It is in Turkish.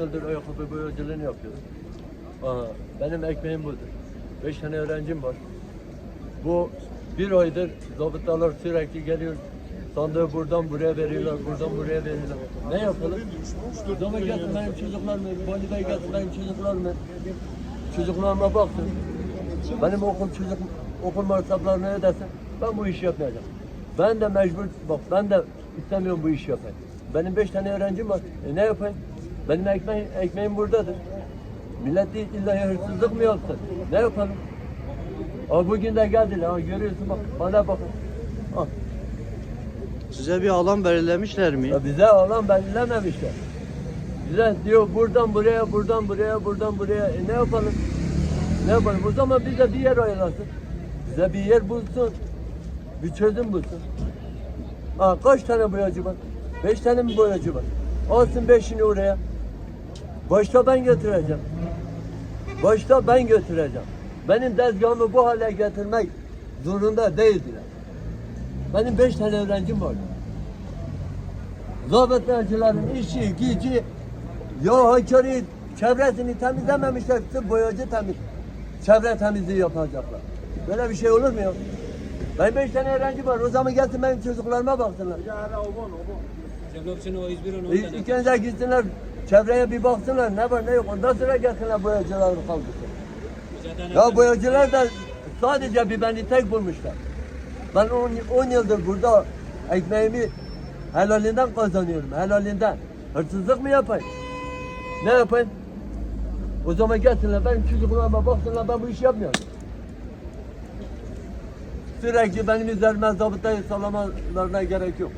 yıldır ayakkabı boyacılığını yapıyorum. Aha, benim ekmeğim budur. Beş tane öğrencim var. Bu bir aydır zabıtalar sürekli geliyor. Sandığı buradan buraya veriyorlar, buradan buraya veriyorlar. Ne yapalım? Zaman gelsin benim çocuklarımı, Vali Bey gelsin benim çocuklarımı. Çocuklarıma baksın. Benim okul çocuk okul masraflarını ödesin. Ben bu işi yapmayacağım. Ben de mecbur, bak ben de istemiyorum bu işi yapayım. Benim beş tane öğrencim var. E ne yapayım? Benim ekmeğim, ekmeğim buradadır. Millet illa hırsızlık mı yapsın? Ne yapalım? Aa, bugün de geldiler. Ha, görüyorsun bak. Bana bakın. Ha. Size bir alan belirlemişler mi? Ya bize alan belirlememişler. Bize diyor buradan buraya, buradan buraya, buradan buraya. E ne yapalım? Ne yapalım? O zaman bize bir yer ayırlasın. Bize bir yer bulsun. Bir çözüm bulsun. Ha, kaç tane boyacı var? Beş tane mi boyacı var? Alsın beşini oraya. Başta ben götüreceğim. Başta ben götüreceğim. Benim tezgahımı bu hale getirmek zorunda değildiler. Benim beş tane öğrencim var. Zabıtacıların işi, gücü, ya haykırı çevresini temizlememişler, sırf boyacı temiz. Çevre temizliği yapacaklar. Böyle bir şey olur mu ya? Ben beş tane öğrenci var, o zaman gelsin benim çocuklarıma baksınlar. E, İlk önce gitsinler, çevreye bir baksınlar, ne var ne yok, ondan sonra gelsinler boyacıları kaldırsın. Ya boyacılar da sadece bir beni tek bulmuşlar. Ben 10 yıldır burada ekmeğimi helalinden kazanıyorum, helalinden. Hırsızlık mı yapayım? Ne yapayım? O zaman gelsinler benim çocuklarıma baksınlar ben bu işi yapmıyorum. Sürekli benim üzerime zabıtayı sallamalarına gerek yok.